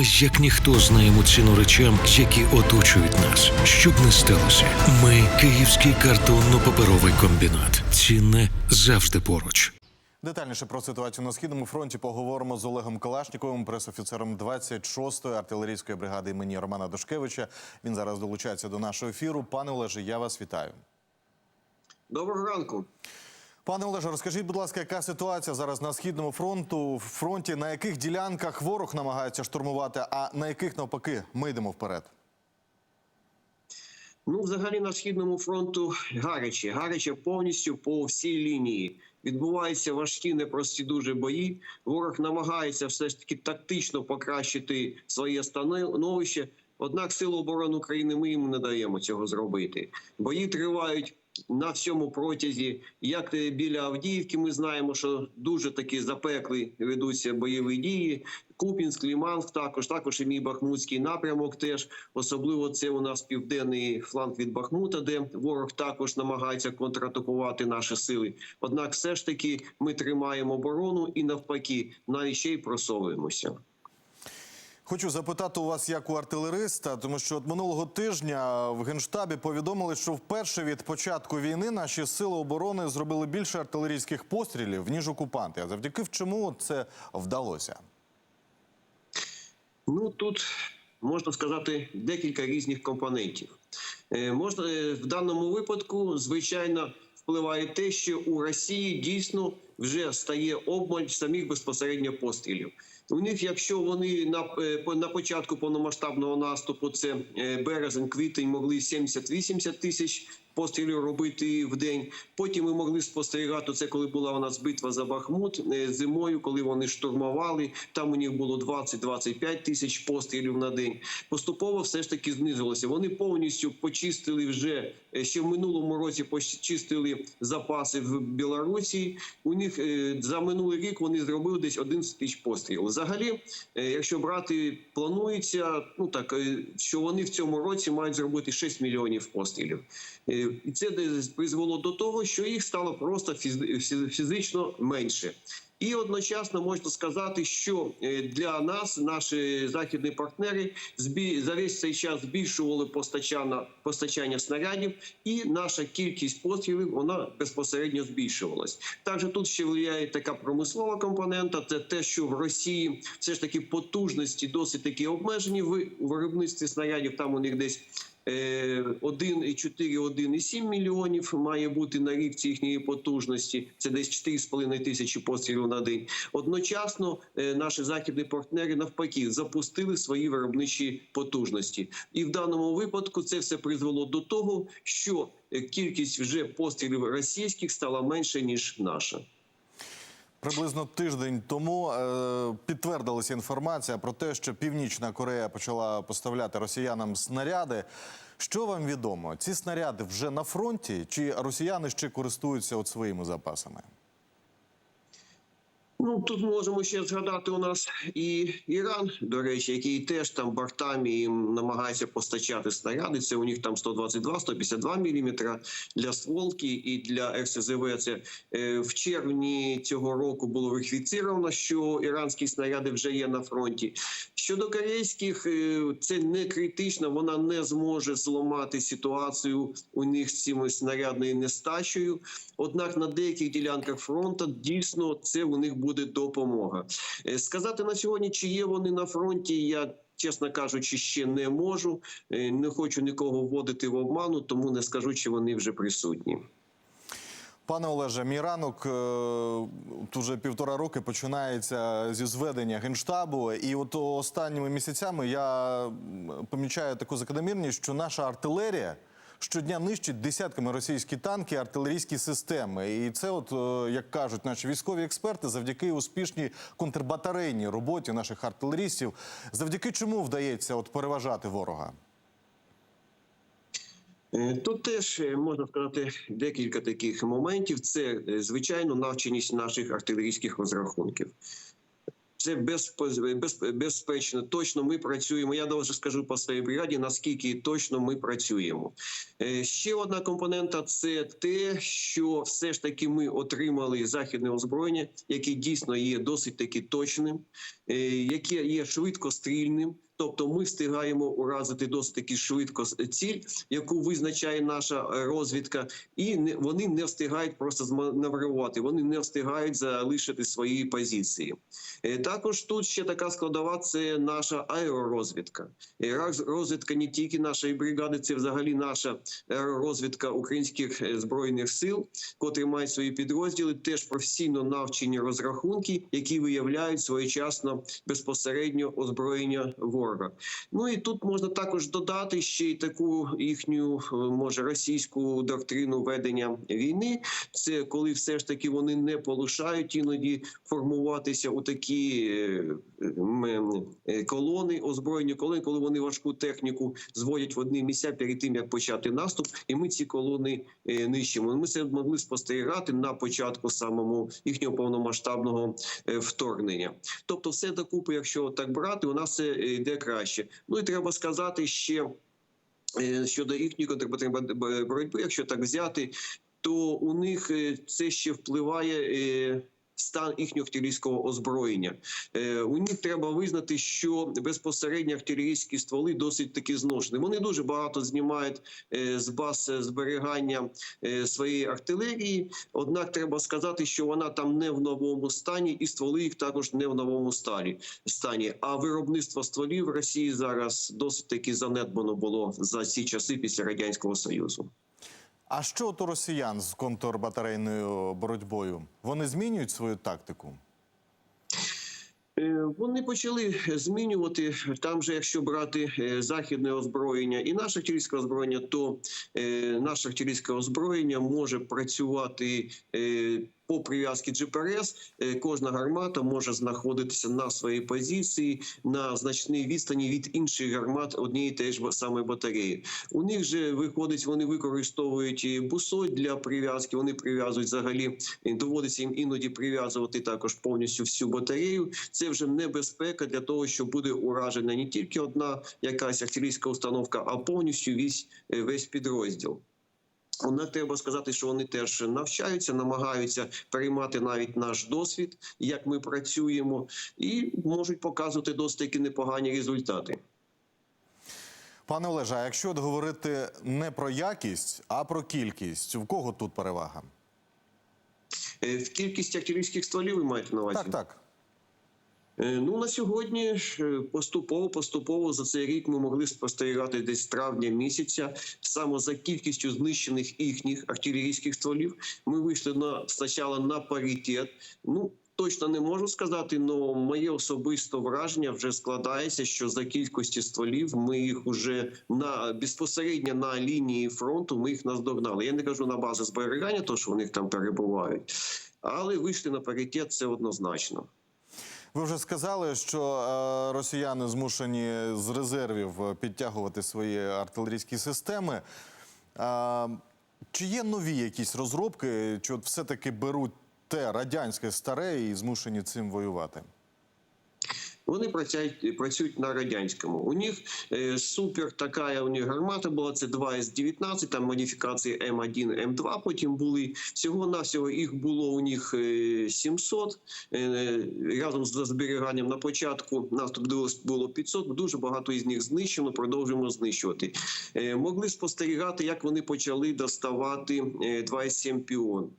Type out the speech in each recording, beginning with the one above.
Ми як ніхто знаємо ціну речам, які оточують нас. Щоб не сталося, ми Київський картонно-паперовий комбінат. Цінне завжди поруч. Детальніше про ситуацію на східному фронті поговоримо з Олегом Калашніковим, пресофіцером 26-ї артилерійської бригади імені Романа Дошкевича. Він зараз долучається до нашого ефіру. Пане Олеже, я вас вітаю. Доброго ранку. Пане Олеже, розкажіть, будь ласка, яка ситуація зараз на східному фронту фронті? На яких ділянках ворог намагається штурмувати, а на яких навпаки ми йдемо вперед? Ну, взагалі, на східному фронту гаряче, гаряче повністю по всій лінії. Відбуваються важкі, непрості дуже бої. Ворог намагається все ж таки тактично покращити своє становище. Однак Сили оборони України ми їм не даємо цього зробити. Бої тривають на всьому протязі. Як біля Авдіївки, ми знаємо, що дуже такі запекли ведуться бойові дії. Купінськ, Ліманськ також, також і мій Бахмутський напрямок. Теж особливо це у нас південний фланг від Бахмута, де ворог також намагається контратакувати наші сили. Однак, все ж таки, ми тримаємо оборону і навпаки, навіть ще й просовуємося. Хочу запитати у вас як у артилериста, тому що от минулого тижня в генштабі повідомили, що вперше від початку війни наші сили оборони зробили більше артилерійських пострілів ніж окупанти. А завдяки чому це вдалося? Ну тут можна сказати декілька різних компонентів. Е, можна е, в даному випадку, звичайно, впливає те, що у Росії дійсно вже стає обмаль самих безпосередньо пострілів. У них, якщо вони на е, на початку повномасштабного наступу, це е, березень, квітень, могли 70-80 тисяч пострілів робити в день. Потім ми могли спостерігати це, коли була у нас битва за Бахмут е, зимою, коли вони штурмували. Там у них було 20-25 тисяч пострілів на день. Поступово все ж таки знизилося. Вони повністю почистили вже е, ще в минулому році. Почистили запаси в Білорусі. У них е, за минулий рік вони зробили десь 11 тисяч пострілів. Взагалі, якщо брати, планується ну так, що вони в цьому році мають зробити 6 мільйонів пострілів. Е, І це призвело до того, що їх стало просто фізи- фізично менше. І одночасно можна сказати, що е, для нас наші західні партнери за весь цей час збільшували постачання, постачання снарядів, і наша кількість пострілів вона безпосередньо збільшувалась. Також тут ще впливає така промислова компонента. Це те, що в Росії все ж таки потужності досить такі обмежені в виробництві снарядів. Там у них десь Е, 1,4-1,7 мільйонів має бути на рік їхньої потужності. Це десь 4,5 тисячі пострілів на день. Одночасно е, наші західні партнери навпаки запустили свої виробничі потужності, і в даному випадку це все призвело до того, що е, кількість вже пострілів російських стала менше ніж наша. Приблизно тиждень тому е, підтвердилася інформація про те, що Північна Корея почала поставляти росіянам снаряди. Що вам відомо? Ці снаряди вже на фронті, чи росіяни ще користуються от своїми запасами? Ну тут можемо ще згадати у нас і Іран, до речі, який теж там бортами їм намагається постачати снаряди. Це у них там 122-152 мм для стволки і для РСЗВ. Це е, в червні цього року було верифіцировано, що іранські снаряди вже є на фронті. Щодо корейських, е, це не критично. Вона не зможе зламати ситуацію у них з цими снарядною нестачею. Однак на деяких ділянках фронту дійсно це у них буде допомога. Е, Сказати на сьогодні, чи є вони на фронті, я. Чесно кажучи, ще не можу. Е, Не хочу нікого вводити в обману, тому не скажу, чи вони вже присутні. Пане Олеже, мій ранок е, от уже півтора роки починається зі зведення генштабу. І от останніми місяцями я помічаю таку закономірність, що наша артилерія щодня нищить десятками російські танки, артилерійські системи. І це, от е, як кажуть наші військові експерти, завдяки успішній контрбатарейній роботі наших артилерістів, завдяки чому вдається от переважати ворога. Е, Тут теж е, можна сказати декілька таких моментів. Це звичайно навченість наших артилерійських розрахунків. Це без, безпечно. Точно ми працюємо. Я довше скажу по своїй бригаді, наскільки точно ми працюємо. Е, Ще одна компонента це те, що все ж таки ми отримали західне озброєння, яке дійсно є досить таки точним, е, яке є швидкострільним. Тобто ми встигаємо уразити досить таки швидко ціль, яку визначає наша е, розвідка, і не вони не встигають просто зманеврувати, вони не встигають залишити свої позиції. Е, Також тут ще така складова це наша аеророзвідка. Е, Розвідка не тільки нашої бригади, це взагалі наша аеророзвідка українських збройних сил, котрі мають свої підрозділи, теж професійно навчені розрахунки, які виявляють своєчасно безпосередньо озброєння ворога. Ну і тут можна також додати ще й таку їхню е, може російську доктрину ведення війни. Це коли все ж таки вони не полишають іноді формуватися у такі е, е, колони, озброєні колони, коли вони важку техніку зводять в одні місця перед тим, як почати наступ, і ми ці колони нищимо. Ми це могли спостерігати на початку самому їхнього повномасштабного вторгнення. Тобто, все докупи, якщо так брати, у нас йде краще. Ну і треба сказати ще е, щодо їхньої контрбатарейної боротьби, якщо так взяти, то у них е, це ще впливає. Стан їхнього артилерійського озброєння Е, у них треба визнати, що безпосередньо артилерійські стволи досить таки зношені. Вони дуже багато знімають е, з баз зберігання е, своєї артилерії. Однак треба сказати, що вона там не в новому стані, і стволи їх також не в новому стані. стані. А виробництво стволів в Росії зараз досить таки занедбано було за ці часи після радянського союзу. А що от у росіян з контрбатарейною боротьбою? Вони змінюють свою тактику? Е, Вони почали змінювати там же, якщо брати е, західне озброєння і наше артилерійське озброєння, то е, наше артилерійське озброєння може працювати по прив'язці GPS. Е, Кожна гармата може знаходитися на своїй позиції на значній відстані від інших гармат однієї теж саме батареї. У них же виходить, вони використовують бусоль для прив'язки. Вони прив'язують взагалі. Доводиться їм іноді прив'язувати також повністю всю батарею. Це вже небезпека для того, що буде уражена не тільки одна якась артилерійська установка, а повністю весь, е, весь підрозділ. Однак треба сказати, що вони теж навчаються, намагаються переймати навіть наш досвід, як ми працюємо, і можуть показувати досить таки непогані результати. Пане Олеже, а якщо говорити не про якість, а про кількість, в кого тут перевага? Е, В кількість артилерійських стволів ви маєте на увазі? Так, так. Е, Ну на сьогодні е, поступово, поступово за цей рік ми могли спостерігати десь травня місяця. Саме за кількістю знищених їхніх артилерійських стволів. Ми вийшли на спочатку на паритет. Ну точно не можу сказати, але моє особисте враження вже складається, що за кількості стволів ми їх уже на безпосередньо на лінії фронту. Ми їх наздогнали. Я не кажу на бази зберігання, то що вони там перебувають, але вийшли на паритет. Це однозначно. Ви вже сказали, що е, росіяни змушені з резервів е, підтягувати свої артилерійські системи. Чи є нові якісь розробки, чи от все-таки беруть те радянське старе і змушені цим воювати? Вони працюють, працюють на радянському. У них е, супер така у них гармата була. Це 2С-19, там модифікації М1, М2 потім були. Всього навсього їх було у них е, 700. Е, разом з зберіганням на початку нас тут було, було 500. Дуже багато із них знищено. Продовжуємо знищувати. Е, могли спостерігати, як вони почали доставати е, 2С7 Піон.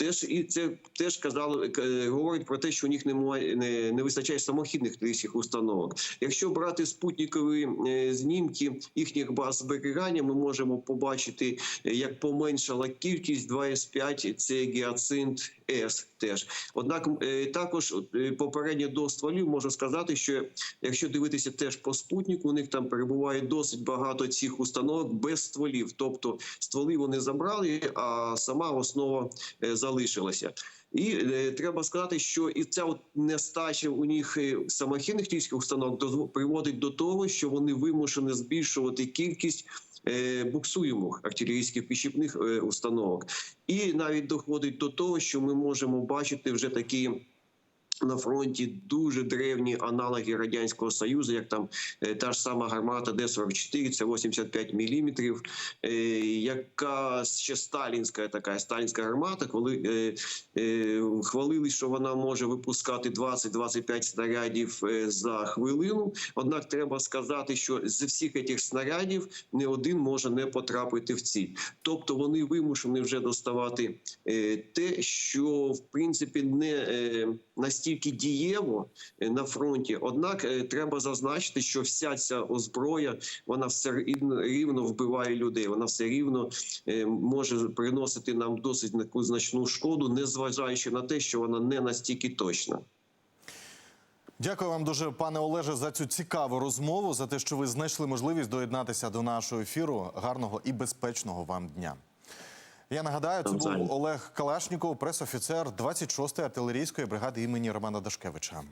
Е, Теж і це теж казали, е, говорить про те, що у них немає не, не вистачає самохідних артилерійських установок. Якщо брати спутникові е, знімки їхніх баз зберігання, ми можемо побачити, е, як поменшала кількість 2С5, це гіацинт С теж. Однак е, також е, попередньо до стволів можу сказати, що якщо дивитися теж по спутнику, у них там перебуває досить багато цих установок без стволів. Тобто стволи вони забрали, а сама основа е, залишилася. І треба сказати, що і ця от нестача у них самохідних тільських установок приводить до того, що вони вимушені збільшувати кількість. Е, Буксуємих артилерійських підшипних е, установок, і навіть доходить до того, що ми можемо бачити вже такі на фронті дуже древні аналоги радянського союзу, як там е, та ж сама гармата Д-44, це 85 міліметрів, е, яка ще сталінська така сталінська гармата, коли е, хвалили, що вона може випускати 20-25 снарядів за хвилину. Однак треба сказати, що з всіх цих снарядів не один може не потрапити в ціль. Тобто вони вимушені вже доставати те, що в принципі не настільки дієво е, на фронті. Однак е, треба зазначити, що вся ця озброя вона все рівно- вбиває людей. Вона все рівно е, може приносити нам досить таку значну шкоду, незважаючи на те, що вона не настільки точна. Дякую вам дуже, пане Олеже, за цю цікаву розмову, за те, що ви знайшли можливість доєднатися до нашого ефіру. Гарного і безпечного вам дня. Я нагадаю, це був Олег Калашніков, пресофіцер 26-ї артилерійської бригади імені Романа Дашкевича.